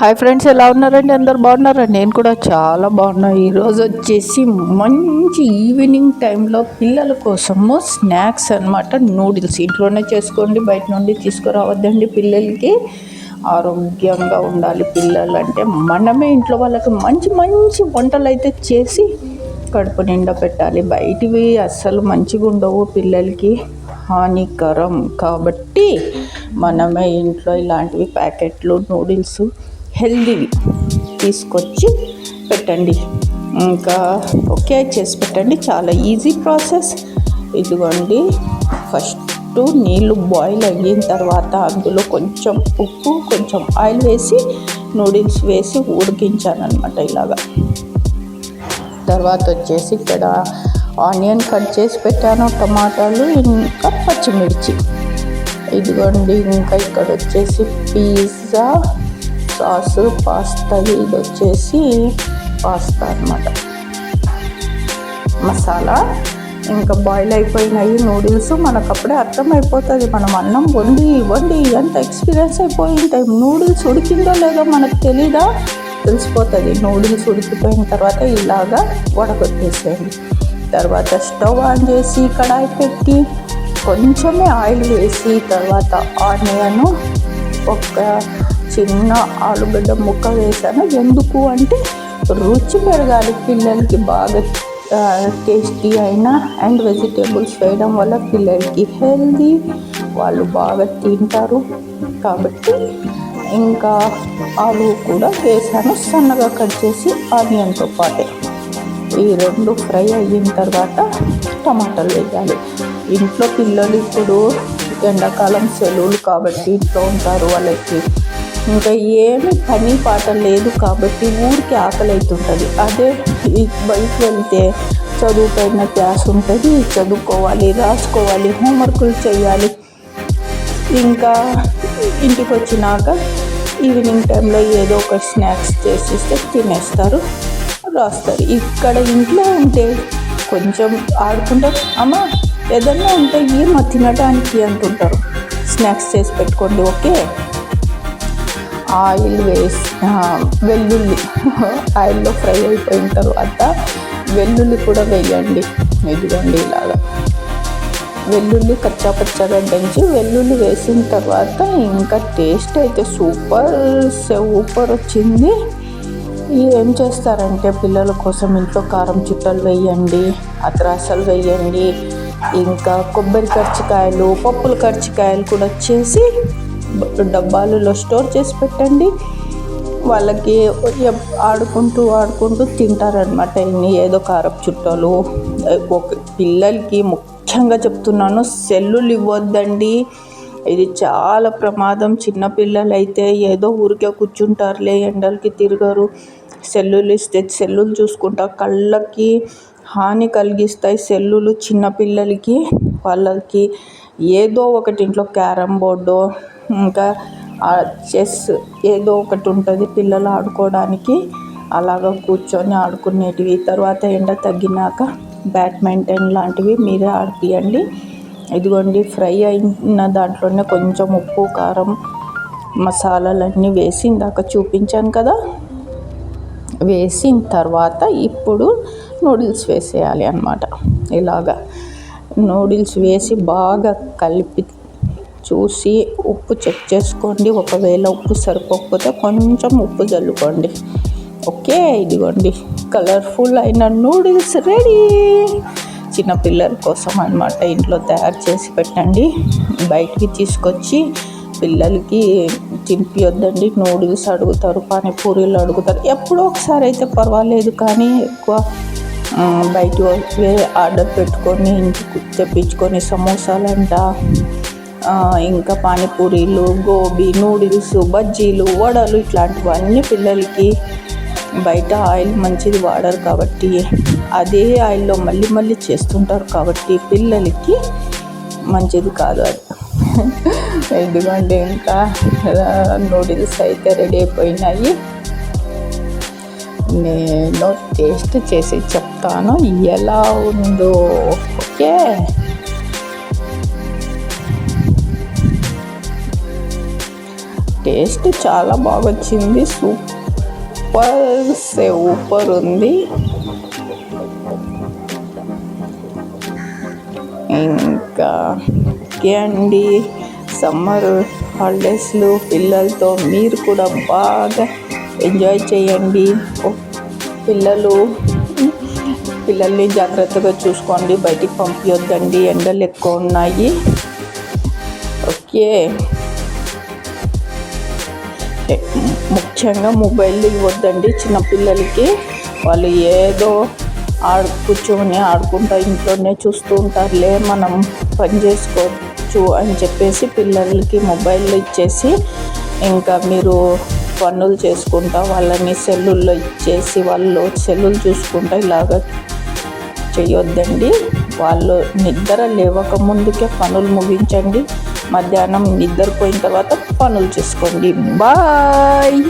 Hi friends ఎలా ఉన్నారండి? అందరు బాగున్నారండి? నేను కూడా చాలా బాగున్నా. ఈరోజు వచ్చేసి మంచి ఈవినింగ్ టైంలో పిల్లల కోసము స్నాక్స్ అన్నమాట. నూడిల్స్ ఇంట్లోనే చేసుకోండి బయట నుండి తీసుకురావద్దండి పిల్లలకి. ఆరోగ్యంగా ఉండాలి పిల్లలు అంటే మనమే ఇంట్లో వాళ్ళకి మంచి మంచి వంటలు అయితే చేసి కడుపు నిండా పెట్టాలి. బయటివి అస్సలు మంచిగా ఉండవు పిల్లలకి. హానికరం కాబట్టి మనమే ఇంట్లో ఇలాంటివి ప్యాకెట్లు నూడిల్స్ హెల్దీవి. తీసుకొచ్చి పెట్టండి. ఇంకా ఓకే చేసి పెట్టండి. చాలా ఈజీ ప్రాసెస్. ఇదిగోండి. ఫస్ట్ నీళ్ళు బాయిల్ అయిన తర్వాత అందులో కొంచెం ఉప్పు కొంచెం ఆయిల్ వేసి నూడిల్స్ వేసి ఉడికించాను అనమాట ఇలాగా. తర్వాత వచ్చేసి ఇక్కడ ఆనియన్ కట్ చేసి పెట్టాను టమాటాలు ఇంకా పచ్చిమిర్చి. ఇదిగోండి. ఇంకా ఇక్కడ వచ్చేసి పిజ్జా సాస్ పాస్తా ఇది వచ్చేసి పాస్తా అనమాట మసాలా ఇంకా బాయిల్ అయిపోయినాయి నూడిల్స్ మనకు అప్పుడే అర్థమైపోతుంది. మనం అన్నం వండి వండి ఎంత ఎక్స్పీరియన్స్ అయిపోయింటాయి నూడిల్స్ ఉడికిందో లేదో మనకు తెలీదా? తెలిసిపోతుంది. నూడిల్స్ ఉడికిపోయిన తర్వాత ఇలాగా వడగొట్టేసేయండి తర్వాత స్టవ్ ఆన్ చేసి కడాయి పెట్టి కొంచెమే ఆయిల్ వేసి తర్వాత ఆనియన్ ఒక చిన్న ఆలుగడ్డ ముక్క వేసాను ఎందుకు అంటే రుచి పెరగాలి పిల్లలకి బాగా టేస్టీ అయినా అండ్ వెజిటేబుల్స్ వేయడం వల్ల పిల్లలకి హెల్దీ వాళ్ళు బాగా తింటారు. కాబట్టి ఇంకా ఆలు కూడా వేసాను సన్నగా కట్ చేసి ఆనియన్తో పాటే. ఈ రెండు ఫ్రై అయిన తర్వాత టమాటాలు వేయాలి. ఇంట్లో పిల్లలు ఇప్పుడు ఎండాకాలం సెలవులు కాబట్టి ఇంట్లో ఉంటారు వాళ్ళకి ఇంకా ఏమి పని పాట లేదు కాబట్టి ఊరికి ఆకలి అవుతుంటుంది అదే ఈ బయటకు వెళ్తే చదువుపైన క్లాస్ ఉంటుంది చదువుకోవాలి రాసుకోవాలి హోంవర్కులు చేయాలి. ఇంకా ఇంటికి వచ్చినాక ఈవినింగ్ టైంలో ఏదో ఒక స్నాక్స్ చేసిస్తే తినేస్తారు రాస్తారు. ఇక్కడ ఇంట్లో ఉంటే కొంచెం ఆడుకుంటారు అమ్మ ఏదన్నా ఉంటే ఏమో తినడానికి అంటుంటారు. స్నాక్స్ చేసి పెట్టుకోండి ఓకే? ఆయిల్ వేసి వెల్లుల్లి ఆయిల్లో ఫ్రై అయిపోయిన తర్వాత వెల్లుల్లి కూడా వేయండి ఇదిగోండి ఇలాగా. వెల్లుల్లి కచ్చా పచ్చగా దంచి వెల్లుల్లి వేసిన తర్వాత ఇంకా టేస్ట్ అయితే సూపర్ సూపర్ వచ్చింది. ఏం చేస్తారంటే పిల్లల కోసం ఇంట్లో కారం చుట్టలు వేయండి అత్రాసలు వేయండి ఇంకా కొబ్బరి కర్చికాయలు పప్పుల కర్చికాయలు కూడా వచ్చేసి డబ్బాలలో స్టోర్ చేసి పెట్టండి. వాళ్ళకి ఆడుకుంటూ ఆడుకుంటూ తింటారనమాట ఇన్ని. ఏదో కారపు చుట్టాలు. ఒక పిల్లలకి ముఖ్యంగా చెప్తున్నాను సెల్లులు ఇవ్వద్దండి. ఇది చాలా ప్రమాదం. చిన్నపిల్లలు అయితే ఏదో ఊరికే కూర్చుంటారులే ఎండలకి తిరగరు. సెల్లులు ఇస్తే సెల్లులు చూసుకుంటా కళ్ళకి హాని కలిగిస్తాయి సెల్లులు చిన్నపిల్లలకి వాళ్ళకి ఏదో ఒకటి ఇంట్లో క్యారమ్ బోర్డు ఇంకా చెస్ ఏదో ఒకటి ఉంటుంది పిల్లలు ఆడుకోవడానికి. అలాగ కూర్చొని ఆడుకునేటివి. తర్వాత ఎండ తగ్గినాక బ్యాడ్మింటన్ లాంటివి మీరే ఆడిపియండి. ఇదిగోండి ఫ్రై అయిన దాంట్లోనే కొంచెం ఉప్పు కారం మసాలాలన్నీ వేసి ఇందాక చూపించాను కదా. వేసిన తర్వాత ఇప్పుడు నూడిల్స్ వేసేయాలి అనమాట ఇలాగా నూడిల్స్ వేసి బాగా కలిపి చూసి ఉప్పు చెక్ చేసుకోండి. ఒకవేళ ఉప్పు సరిపోకపోతే కొంచెం ఉప్పు చల్లుకోండి ఓకే ఇదిగోండి. కలర్ఫుల్ అయిన నూడిల్స్ రెడీ. చిన్నపిల్లల కోసం అనమాట ఇంట్లో తయారు చేసి పెట్టండి. బయటికి తీసుకొచ్చి పిల్లలకి తినిపియొద్దండి. నూడిల్స్ అడుగుతారు పానీపూరీలు అడుగుతారు. ఎప్పుడో ఒకసారి అయితే పర్వాలేదు కానీ ఎక్కువ బయట ఆర్డర్ పెట్టుకొని ఇంటికి తెప్పించుకొని సమోసాలంట ఇంకా పానీపూరీలు గోబీ నూడిల్స్ బజ్జీలు వడలు ఇట్లాంటివన్నీ పిల్లలకి బయట ఆయిల్ మంచిది వాడరు కాబట్టి అదే ఆయిల్లో మళ్ళీ మళ్ళీ చేస్తుంటారు కాబట్టి పిల్లలకి మంచిది కాదు అది. ఎందుకంటే ఇంకా నూడిల్స్ అయితే రెడీ అయిపోయినాయి. నేను టేస్ట్ చేసి చెప్తాను. ఎలా ఉందో ఓకే? టేస్ట్ చాలా బాగా వచ్చింది సూపర్ సూపర్ ఉంది. ఇంకా ఓకే అండి. సమ్మర్ హాలిడేస్లు పిల్లలతో మీరు కూడా బాగా ఎంజాయ్ చేయండి. పిల్లలు పిల్లల్ని జాగ్రత్తగా చూసుకోండి. బయటికి పంపించొద్దండి ఎండలు ఎక్కువ ఉన్నాయి. ఓకే. ముఖ్యంగా మొబైల్ ఇవ్వద్దండి చిన్నపిల్లలకి. వాళ్ళు ఏదో ఆడు కూర్చొని ఆడుకుంటా ఇంట్లోనే చూస్తూ ఉంటారులే మనం పని చేసుకోవచ్చు అని చెప్పేసి పిల్లలకి మొబైల్ ఇచ్చేసి ఇంకా మీరు పనులు చేసుకుంటా వాళ్ళని సెల్లుల్లో ఇచ్చేసి వాళ్ళు సెల్లులు చూసుకుంటా ఇలాగ చేయొద్దండి. వాళ్ళు నిద్ర లేవక ముందుకే పనులు ముగించండి. మధ్యాహ్నం నిద్రపోయిన తర్వాత పనులు చేసుకోండి. బాయ్.